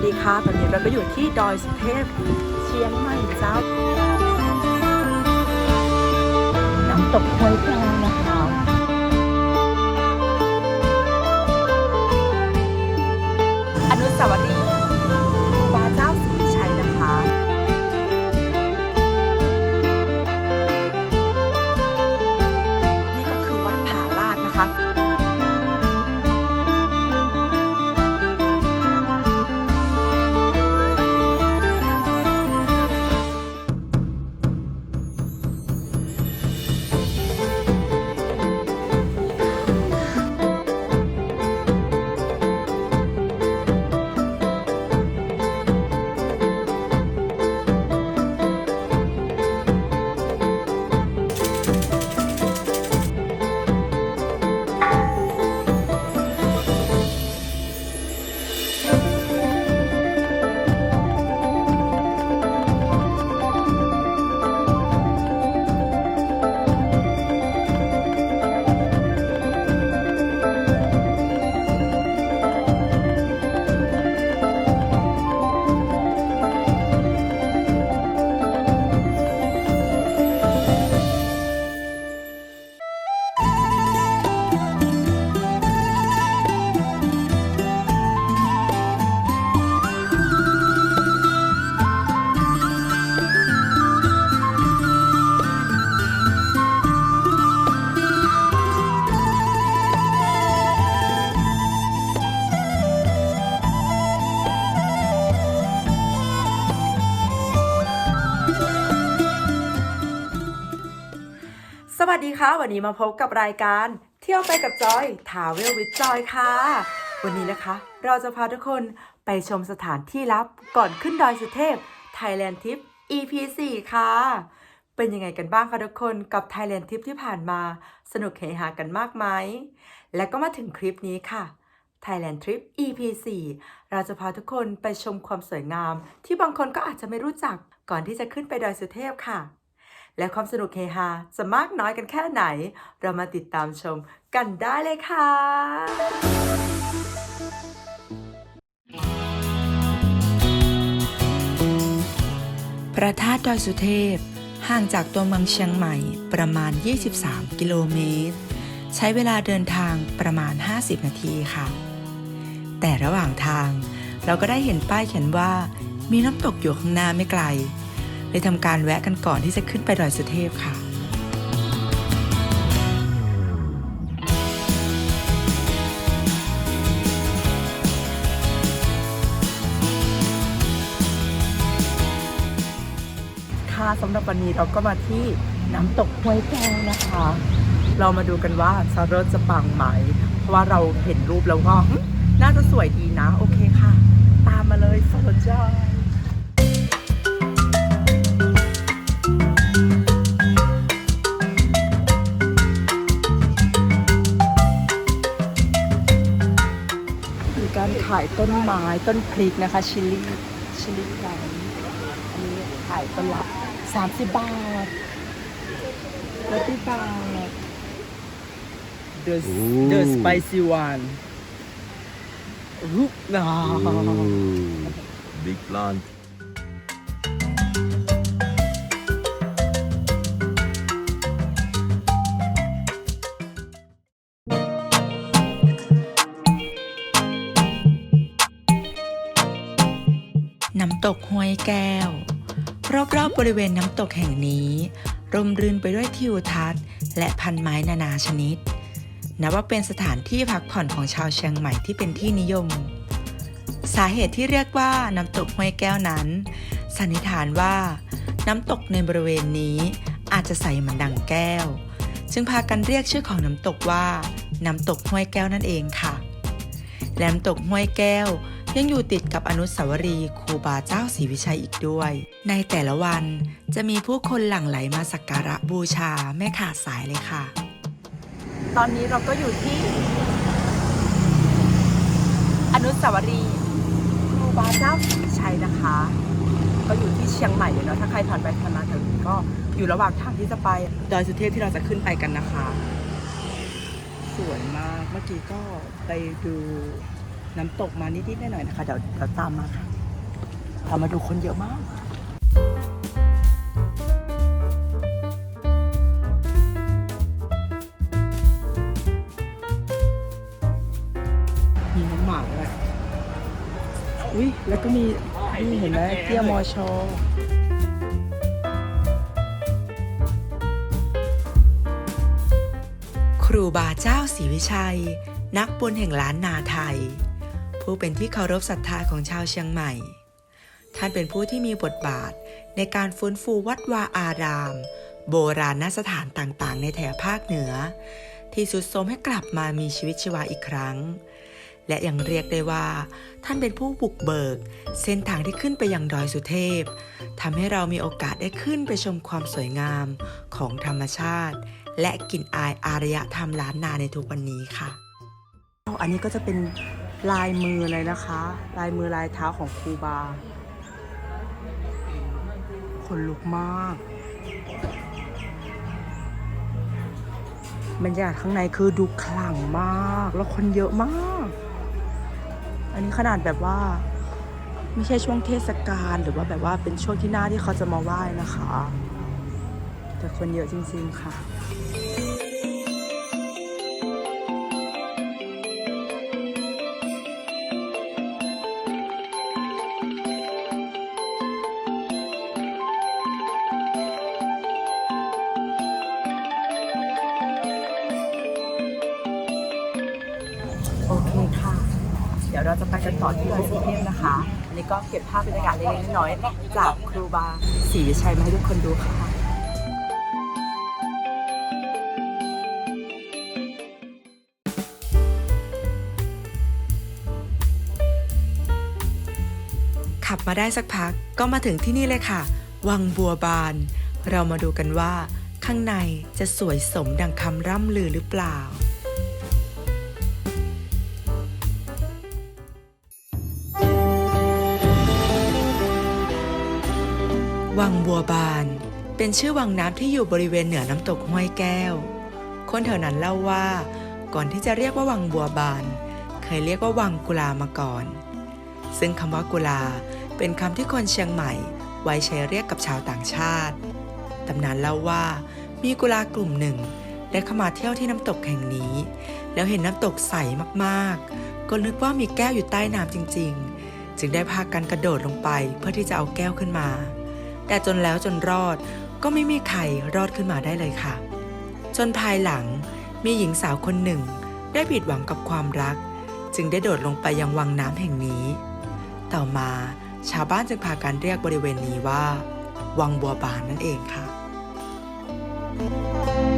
สดีค่ะ ตอนนี้เราก็อยู่ที่ดอยสุเทพเชียงใหม่เจ้า น้ำตกห้วยแก้วนะคะอนุสาวรีย์ ค่ะวันนี้มาพบกับรายการเที่ยวไปกับจอยทาเวลวิดจอยค่ะ วันนี้นะคะ เราจะพาทุกคนไปชมสถานที่ลับก่อนขึ้นดอยสุเทพ Thailand Trip EP 4ค่ะ เป็นยังไงกันบ้างคะทุกคนกับ Thailand Trip ที่ผ่านมา สนุกเฮฮากันมากไหม และก็มาถึงคลิปนี้ค่ะ Thailand Trip EP 4เราจะพาทุกคนไปชมความสวยงาม ที่บางคนก็อาจจะไม่รู้จักก่อนที่จะขึ้นไปดอยสุเทพค่ะ และความสนุกเฮฮาจะมากน้อยกันแค่ไหน เรามาติดตามชมกันได้เลยค่ะพระธาตุดอยสุเทพ ห่างจากตัวเมืองเชียงใหม่ประมาณ 23 กิโลเมตร ใช้เวลาเดินทางประมาณ 50 นาทีค่ะ แต่ระหว่างทางเราก็ได้เห็นป้ายเขียนว่า มีน้ำตกอยู่ข้างหน้าไม่ไกล เลยทำการแวะกันก่อนที่จะขึ้นไปดอยสุเทพค่ะค่ะสำหรับวันนี้เราก็มาที่น้ำตกห้วยแก้วนะคะ เรามาดูกันว่าซาร์จะปังไหม เพราะว่าเราเห็นรูปแล้วก็น่าจะสวยดีนะ โอเคค่ะ ตามมาเลยโซจอารขายต้นไม้ต้นพริกนะคะ ชิลลี่ชิลลี่แพลนอันนี้ขายต้นละ30บาทรสที่บาท the Ooh. the spicy one อุ๊บอ่า Ooh, big plant. แก้ว รอบๆบริเวณน้ำตกแห่งนี้ ร่มรื่นไปด้วยทิวทัศน์ และพันไม้นานาชนิด นับว่าเป็นสถานที่พักผ่อนของชาวเชียงใหม่ที่เป็นที่นิยม สาเหตุที่เรียกว่าน้ำตกห้วยแก้วนั้น สันนิษฐานว่า น้ำตกในบริเวณนี้อาจจะใสเหมือนดังแก้ว จึงพากันเรียกชื่อของน้ำตกว่า น้ำตกห้วยแก้วนั่นเองค่ะ และน้ำตกห้วยแก้ว ยังอยู่ติดกับอนุสาวรีย์ครูบาเจ้าศรีวิชัยอีกด้วย ในแต่ละวันจะมีผู้คนหลั่งไหลมาสักการะบูชาไม่ขาดสายเลยค่ะ ตอนนี้เราก็อยู่ที่ อนุสาวรีย์ครูบาเจ้าศรีวิชัยนะคะ ก็อยู่ที่เชียงใหม่เลยเนาะถ้าใครผ่านไปผ่านมาแถวนี้ก็อยู่ระหว่างทางที่จะไปดอยสุเทพที่เราจะขึ้นไปกันนะคะ สวยมากเมื่อกี้ก็ไปดู น้ำตกมานิดๆหน่อยๆนะคะ เดี๋ยวเดี๋ยวตามมาค่ะตามมาดูคนเยอะมากมีน้องหมาด้วยอุ้ยแล้วก็มีนี่เห็นไหมเตี้ยมอชอครูบาเจ้าศรีวิชัย นักบุญแห่งล้านนาไทย ผู้เป็นที่เคารพศรัทธาของชาวเชียงใหม่ ท่านเป็นผู้ที่มีบทบาทในการฟื้นฟูวัดวาอาราม โบราณสถานต่างๆ ในแถบภาคเหนือ ที่สุดโทมให้กลับมามีชีวิตชีวาอีกครั้ง และยังเรียกได้ว่า ท่านเป็นผู้บุกเบิก เส้นทางที่ขึ้นไปยังดอยสุเทพทำให้เรามีโอกาสได้ขึ้นไปชมความสวยงามของธรรมชาติ และกลิ่นอายอารยธรรมล้านนาในทุกวันนี้ค่ะอันนี้ก็จะเป็น ลายมือเลยนะคะ ลายมือลายเท้าของครูบาคนลุกมาก บรรยากาศข้างในคือดูขลังมาก แล้วคนเยอะมาก อันนี้ขนาดแบบว่า ไม่ใช่ช่วงเทศกาลหรือว่าแบบว่าเป็นช่วงที่หน้าที่เขาจะมาไหว้นะคะ แต่คนเยอะจริงๆค่ะ ต่อที่ดอยสุเทพนะคะ อันนี้ก็เก็บภาพบรรยากาศเล็กๆน้อยๆจากครูบาศรีวิชัยมาให้ทุกคนดูค่ะ ขับมาได้สักพักก็มาถึงที่นี่เลยค่ะ วังบัวบาน เรามาดูกันว่า ข้างในจะสวยสมดังคำร่ำลือหรือเปล่า วังบัวบาน เป็นชื่อวังน้ำที่อยู่บริเวณเหนือน้ำตกห้วยแก้ว คนแถวนั้นเล่าว่า ก่อนที่จะเรียกว่าวังบัวบาน เคยเรียกว่าวังกุลามาก่อน ซึ่งคำว่ากุลาเป็นคำที่คนเชียงใหม่ ไว้ใช้เรียกกับชาวต่างชาติ ตำนานเล่าว่ามีกุลากลุ่มหนึ่งได้เข้ามาเที่ยวที่น้ำตกแห่งนี้ แล้วเห็นน้ำตกใสมากๆ ก็นึกว่ามีแก้วอยู่ใต้น้ำจริง ๆ จึงได้พากันกระโดดลงไปเพื่อที่จะเอาแก้วขึ้นมา แต่จนแล้วจนรอดก็ไม่มีใครรอดขึ้นมาได้เลยค่ะ จนภายหลังมีหญิงสาวคนหนึ่ง ได้ผิดหวังกับความรัก จึงได้โดดลงไปยังวังน้ำแห่งนี้ ต่อมาชาวบ้านจึงพากันเรียกบริเวณนี้ว่า วังบัวบานนั่นเองค่ะขับ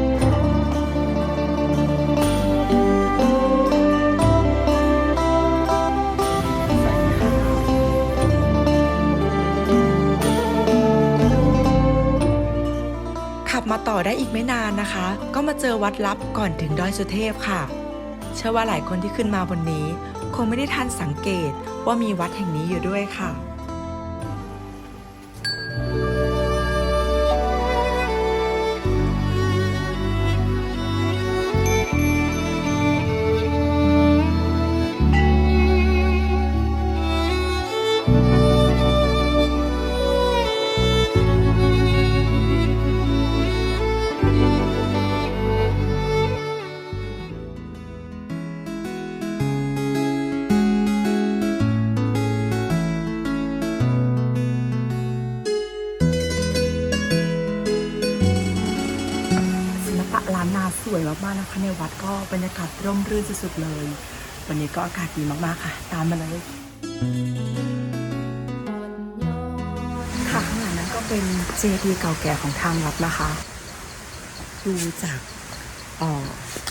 มาต่อได้อีกไม่นานนะคะ ก็มาเจอวัดลับก่อนถึงดอยสุเทพค่ะ เชื่อว่าหลายคนที่ขึ้นมาบนนี้ คงไม่ได้ทันสังเกตว่ามีวัดแห่งนี้อยู่ด้วยค่ะ วยมากๆนะคะในวัดก็บรรยากาศร่มรื่นสุดๆเลย วันนี้ก็อากาศดีมากๆค่ะ ตามมาเลยค่ะข้างหลังนั้นก็เป็นเจดีย์เก่าแก่ของทางวัดนะคะ ดูจากเอ่อ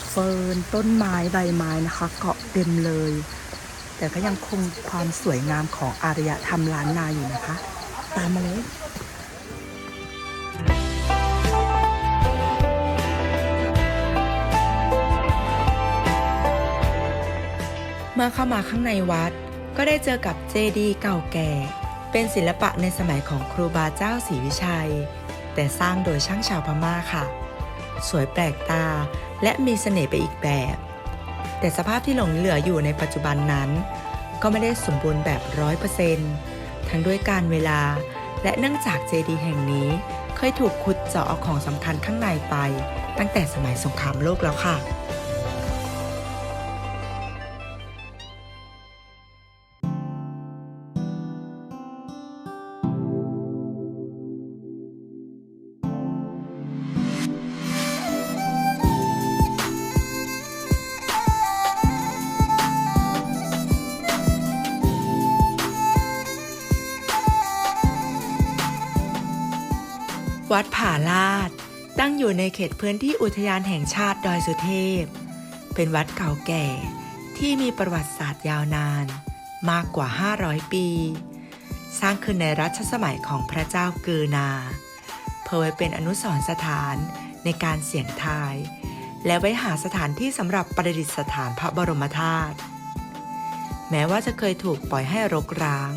เฟิร์นต้นไม้ใบไม้นะคะ เกาะเต็มเลย แต่ก็ยังคงความสวยงามของอารยธรรมล้านนาอยู่นะคะ ตามมาเลย มื่อเข้ามาข้างในวัด ก็ได้เจอกับเจดีย์เก่าแก่ เป็นศิลปะในสมัยของครูบาเจ้าศรีวิชัย แต่สร้างโดยช่างชาวพม่าค่ะ สวยแปลกตาและมีเสน่ห์ไปอีกแบบ แต่สภาพที่หลงเหลืออยู่ในปัจจุบันนั้น ก็ไม่ได้สมบูรณ์แบบร้อยเปอร์เซนต์ทั้งด้วยการเวลาและเนื่องจากเจดีย์แห่งนี้เคยถูกขุดเจาะเอาของสำคัญข้างในไป ตั้งแต่สมัยสงครามโลกแล้วค่ะ วัดผาลาด ตั้งอยู่ในเขตพื้นที่อุทยานแห่งชาติดอยสุเทพ เป็นวัดเก่าแก่ที่มีประวัติศาสตร์ยาวนานมากกว่า 500 ปี สร้างขึ้นในรัชสมัยของพระเจ้ากือนา เพื่อไว้เป็นอนุสรณ์สถานในการเสี่ยงทาย และไว้หาสถานที่สำหรับประดิษฐานพระบรมธาตุ แม้ว่าจะเคยถูกปล่อยให้รกร้าง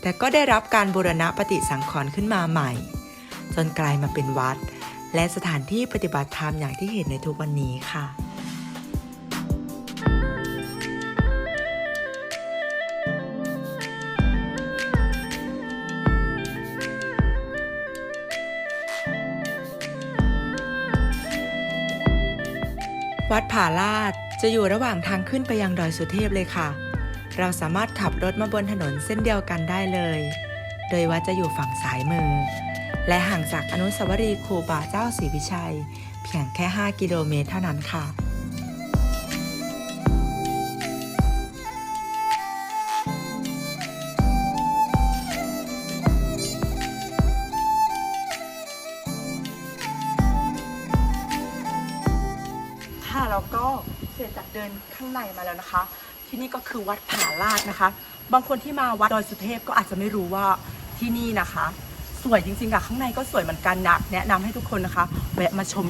แต่ก็ได้รับการบูรณะปฏิสังขรณ์ขึ้นมาใหม่ จนกลายมาเป็นวัด และสถานที่ปฏิบัติธรรมอย่างที่เห็นในทุกวันนี้ค่ะวัดผาลาดจะอยู่ระหว่างทางขึ้นไปยังดอยสุเทพเลยค่ะ เราสามารถขับรถมาบนถนนเส้นเดียวกันได้เลย โดยวัดจะอยู่ฝั่งซ้ายมือ และห่างจากอนุสาวรีย์ครูบาเจ้าศรีวิชัย เพียงแค่ 5 กิโลเมตรเท่านั้นค่ะค่ะแล้วก็เสร็จจากเดินข้างในมาแล้วนะคะ ที่นี่ก็คือวัดผาลาดนะคะ บางคนที่มาวัดดอยสุเทพก็อาจจะไม่รู้ว่าที่นี่นะคะ สวยจริงๆค่ะ ข้างในก็สวยเหมือนกันนะแนะนำให้ทุกคนนะคะแวะมาชม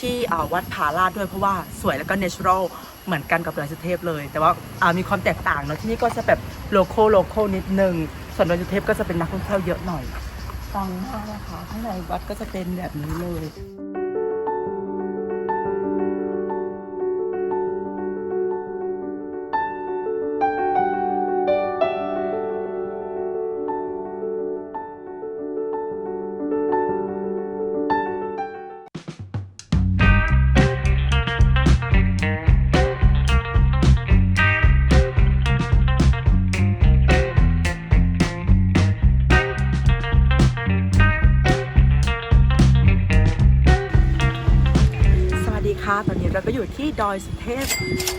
ที่วัดผาลาดด้วยเพราะว่าสวยแล้วก็เนเชอรัลเหมือนกันกับดอยสุเทพเลย แต่ว่าอ่ามีความแตกต่างเนาะที่นี่ก็จะแบบโลโก้โลโก้นิดนึง ส่วนดอยสุเทพก็จะเป็นนักท่องเที่ยวเยอะหน่อยฟังมากนะคะข้างในวัดก็จะเป็นแบบนี้เลย ตอนนี้เราก็อยู่ที่ดอยสุเทพ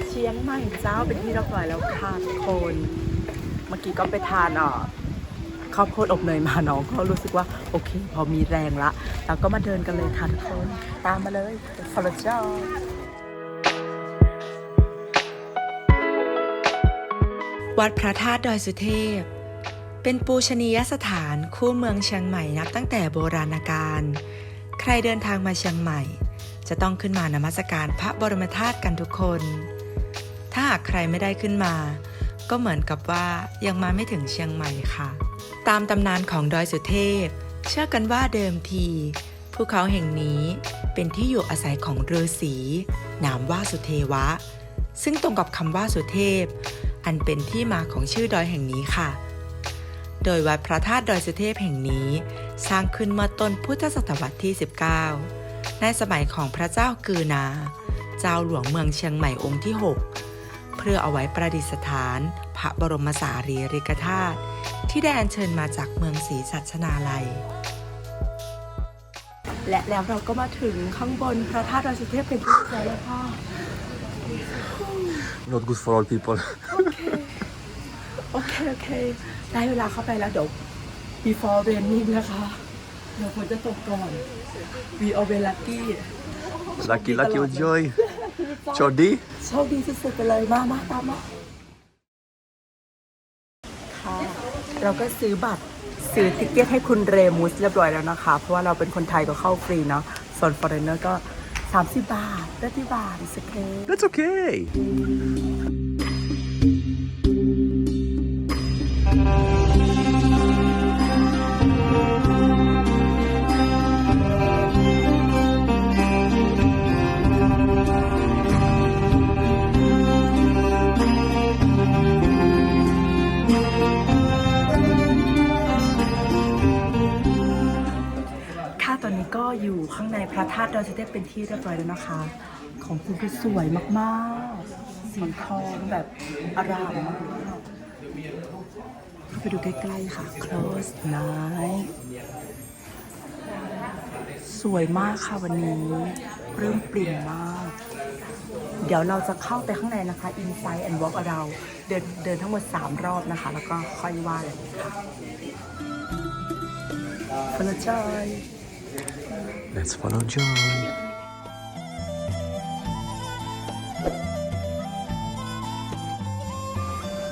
เชียงใหม่เจ้าเป็นที่เรียบร้อยแล้วค่ะทุกคน เมื่อกี้ก็ไปทานอะข้าวโพดอบเนยมาน้องก็รู้สึกว่าโอเค พอมีแรงละเราก็มาเดินกันเลยค่ะทุกคน ตามมาเลยฟอลเจ้าวัดพระธาตุดอยสุเทพ เป็นปูชนียสถานคู่เมืองเชียงใหม่นับตั้งแต่โบราณกาลใครเดินทางมาเชียงใหม่ จะต้องขึ้นมานมัสการพระบรมธาตุกันทุกคน ถ้าหากใครไม่ได้ขึ้นมา ก็เหมือนกับว่ายังมาไม่ถึงเชียงใหม่ค่ะ ตามตำนานของดอยสุเทพ เชื่อกันว่าเดิมทีภูเขาแห่งนี้เป็นที่อยู่อาศัยของฤาษีนามว่าสุเทวะ ซึ่งตรงกับคำว่าสุเทพ อันเป็นที่มาของชื่อดอยแห่งนี้ค่ะ โดยวัดพระธาตุดอยสุเทพแห่งนี้ สร้างขึ้นเมื่อต้นพุทธศตวรรษที่ 19 ในสมัยของพระเจ้ากือนา เจ้าหลวงเมืองเชียงใหม่องค์ที่ 6 เพื่อเอาไว้ประดิษฐานพระบรมสารีริกธาตุที่ได้อัญเชิญมาจากเมืองศรีสัชนาลัย และแล้วเราก็มาถึงข้างบนพระธาตุดอยสุเทพเป็นที่เรียบร้อยแล้วค่ะ Not good for all people. โอเค โอเค ได้เวลาเข้าไปแล้วเดี๋ยว before raining นะคะ เดี๋ยวฝนจะตกก่อน we are very lucky lucky, lucky with joy. Chodi. โชคดีสุดๆไปเลยมามาตามมาค่ะเราก็ซื้อบัตรซื้อติกเก็ตให้คุณเรมุสเรียบร้อยแล้วนะคะ เพราะว่าเราเป็นคนไทยก็เข้าฟรีเนาะส่วน foreigner ก็ 30 บาทได้ที่บาทสเค That's okay. ก็อยู่ข้างในพระธาตุดอยสุเทพเป็นที่เรียบร้อยแล้วนะคะ ของคุณคือสวยมากๆ สีทองแบบอารามมากเข้าไปดูใกล้ๆค่ะ close night สวยมากค่ะวันนี้ปลื้มปริ่มมาก เดี๋ยวเราจะเข้าไปข้างในนะคะ Inside and Walk Around เดินเดินทั้งหมด 3 รอบนะคะ แล้วก็ค่อยว่ากันค่ะคนละจอย Let's follow Joy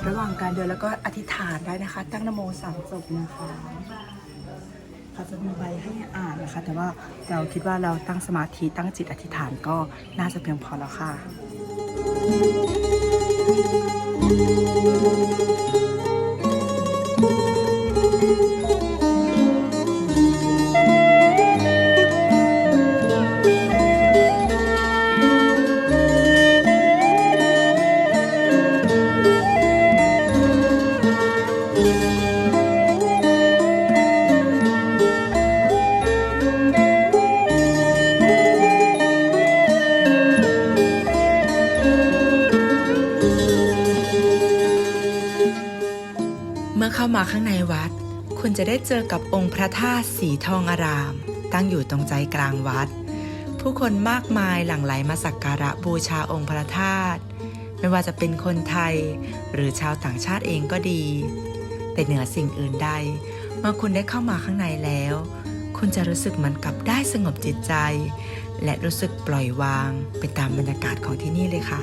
ระหว่างการเดินแล้วก็อธิษฐานได้นะคะ ตั้งนโมสามจบนะคะเขาจะมีใบให้อ่านนะคะ แต่ว่าเราคิดว่าเราตั้งสมาธิตั้งจิตอธิษฐานก็น่าจะเพียงพอแล้วค่ะ มามาข้างในวัด คุณจะได้เจอกับองค์พระธาตุสีทองอาราม ตั้งอยู่ตรงใจกลางวัด ผู้คนมากมายหลั่งไหลมาสักการะบูชาองค์พระธาตุไม่ว่าจะเป็นคนไทย หรือชาวต่างชาติเองก็ดี แต่เหนือสิ่งอื่นใด เมื่อคุณได้เข้ามาข้างในแล้ว คุณจะรู้สึกเหมือนกับได้สงบจิตใจ และรู้สึกปล่อยวางไปตามบรรยากาศของที่นี่เลยค่ะ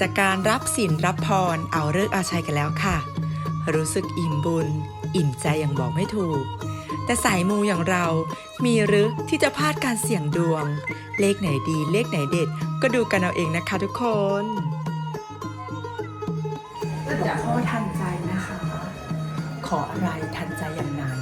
จากการรับศีลรับพรเอาเลิกเอาชัยกันแล้วค่ะ รู้สึกอิ่มบุญ อิ่มใจอย่างบอกไม่ถูก แต่สายมูอย่างเรามีหรือที่จะพลาดการเสี่ยงดวง เลขไหนดีเลขไหนเด็ด ก็ดูกันเอาเองนะคะทุกคนหลวงพ่อทันใจนะคะ ขออะไรทันใจอย่างนั้น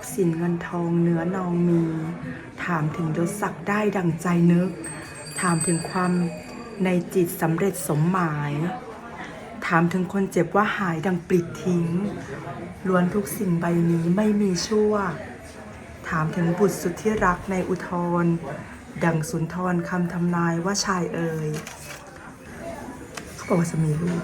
พย์สินเงินทองเนื้อนองมี ถามถึงยศศักดิ์ได้ดังใจนึก ถามถึงความในจิตสำเร็จสมหมาย ถามถึงคนเจ็บว่าหายดังปลิดทิ้ง ล้วนทุกสิ่งใบนี้ไม่มีชั่ว ถามถึงบุตรสุดที่รักในอุทธรดังสุนทรคำทำนายว่าชายเอ่ยเขาบอกว่าจะมีลูก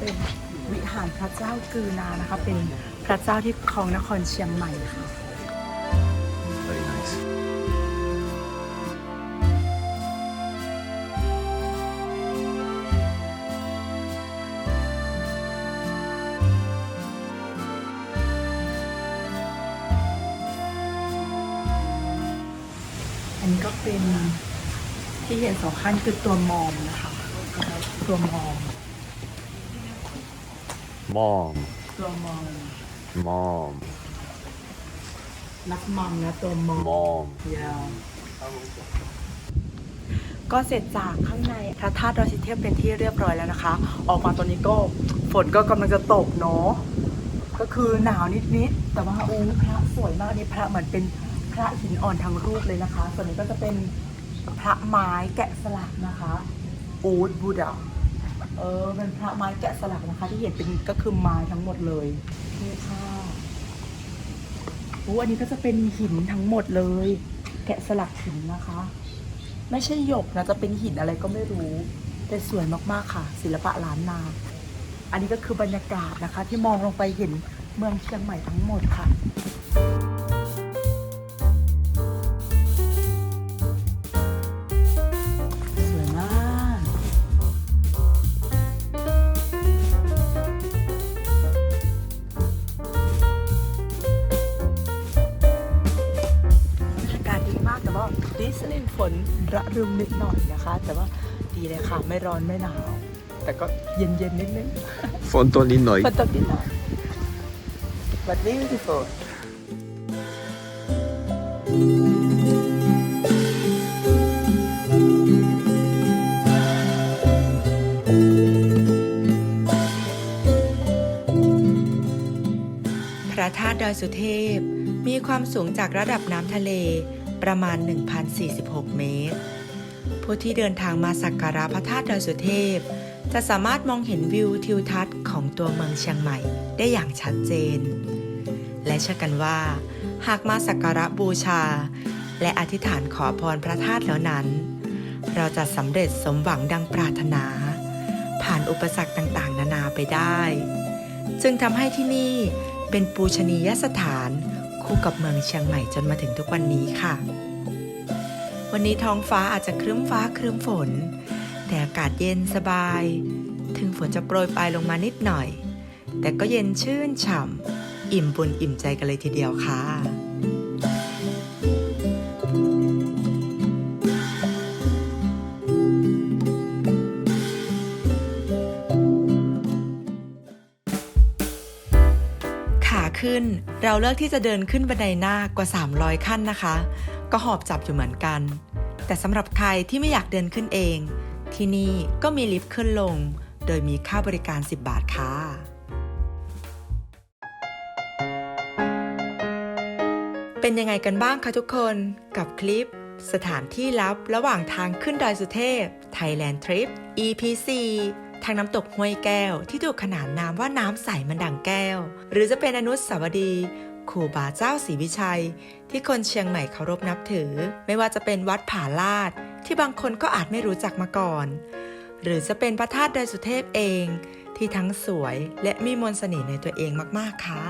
เป็นวิหารพระเจ้ากือนานะคะ เป็นพระเจ้าที่ครองนครเชียงใหม่ค่ะ Very nice อันนี้ก็เป็นที่เห็นสองขั้นคือตัวมอมนะคะ ตัวมอม mom ตัวมอม mom รักมัมนะตัวมอม mom ยาว ก็เสร็จจากข้างในพระธาตุดอยสุเทพเป็นที่เรียบร้อยแล้วนะคะ ออกมาตอนนี้ก็ฝนก็กำลังจะตกเนาะก็คือหนาวนิดๆแต่ว่าโอ้พระสวยมากนี่พระเหมือนเป็นพระหินอ่อนทั้งรูปเลยนะคะ ส่วนนี้ก็จะเป็นพระไม้แกะสลักนะคะอูดบูดา เออเป็นพระไม้แกะสลักนะคะ ที่เห็นเป็นก็คือไม้ทั้งหมดเลยนี่ค่ะโอ้อันนี้ก็จะเป็นหินทั้งหมดเลย แกะสลักหินนะคะ ไม่ใช่หยกนะจะเป็นหินอะไรก็ไม่รู้แต่สวยมากๆค่ะ ศิลปะล้านนา อันนี้ก็คือบรรยากาศนะคะ ที่มองลงไปเห็นเมืองเชียงใหม่ทั้งหมดค่ะ ระรึมนิดหน่อยนะคะ แต่ว่าดีเลยค่ะ ไม่ร้อนไม่หนาว แต่ก็เย็นๆนิดนึง ฝนตัวนิดหน่อยฝนตกนิดหน่อย but beautiful พระธาตุดอยสุเทพ มีความสูงจากระดับน้ำทะเล ประมาณ 1,046 เมตร ผู้ที่เดินทางมาสักการะพระธาตุดอยสุเทพ จะสามารถมองเห็นวิวทิวทัศน์ของตัวเมืองเชียงใหม่ได้อย่างชัดเจน และเชื่อกันว่า หากมาสักการะบูชา และอธิษฐานขอพรพระธาตุแล้วนั้น เราจะสำเร็จสมหวังดังปรารถนา ผ่านอุปสรรคต่างๆ นานาไปได้ จึงทำให้ที่นี่เป็นปูชนียสถาน คู่กับเมืองเชียงใหม่จนมาถึงทุกวันนี้ค่ะ วันนี้ท้องฟ้าอาจจะครึ้มฟ้าครึ้มฝน แต่อากาศเย็นสบาย ถึงฝนจะโปรยปลายลงมานิดหน่อย แต่ก็เย็นชื่นฉ่ำอิ่มบุญอิ่มใจกันเลยทีเดียวค่ะ ขึ้น เราเลือกที่จะเดินขึ้นบันไดหน้ากว่า 300 ขั้นนะคะ ก็หอบจับอยู่เหมือนกัน แต่สำหรับใครที่ไม่อยากเดินขึ้นเอง ที่นี่ก็มีลิฟต์ขึ้นลง โดยมีค่าบริการ 10 บาทค่ะเป็นยังไงกันบ้างคะทุกคนกับคลิป สถานที่ลับระหว่างทางขึ้นดอยสุเทพ Thailand Trip EP 4 ทางน้ำตกห้วยแก้วที่ถูกขนานนามว่าน้ำใสมันดังแก้ว หรือจะเป็นอนุสาวรีย์ครูบาเจ้าศรีวิชัย ที่คนเชียงใหม่เคารพนับถือ ไม่ว่าจะเป็นวัดผาลาดที่บางคนก็อาจไม่รู้จักมาก่อน หรือจะเป็นพระธาตุดอยสุเทพเอง ที่ทั้งสวยและมีมนต์เสน่ห์ในตัวเองมากๆค่ะ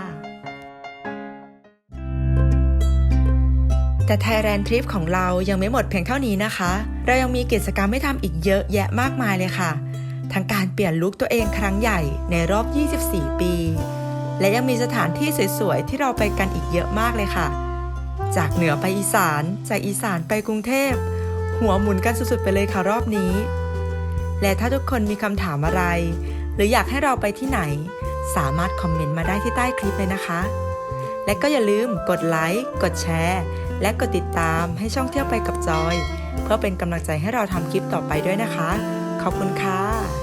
แต่ Thailand Trip ของเรายังไม่หมดเพียงเท่านี้นะคะ เรายังมีกิจกรรมให้ทำอีกเยอะแยะมากมายเลยค่ะ ทั้งการเปลี่ยนลุคตัวเองครั้งใหญ่ในรอบ 24 ปี และยังมีสถานที่สวยๆ ที่เราไปกันอีกเยอะมากเลยค่ะ จากเหนือไปอีสาน จากอีสานไปกรุงเทพ หัวหมุนกันสุดๆ ไปเลยค่ะรอบนี้ และถ้าทุกคนมีคำถามอะไร หรืออยากให้เราไปที่ไหน สามารถคอมเมนต์มาได้ที่ใต้คลิปเลยนะคะ และก็อย่าลืมกดไลค์กดแชร์และกดติดตามให้ช่องเที่ยวไปกับจอย เพื่อเป็นกำลังใจให้เราทำคลิปต่อไปด้วยนะคะ ขอบคุณค่ะ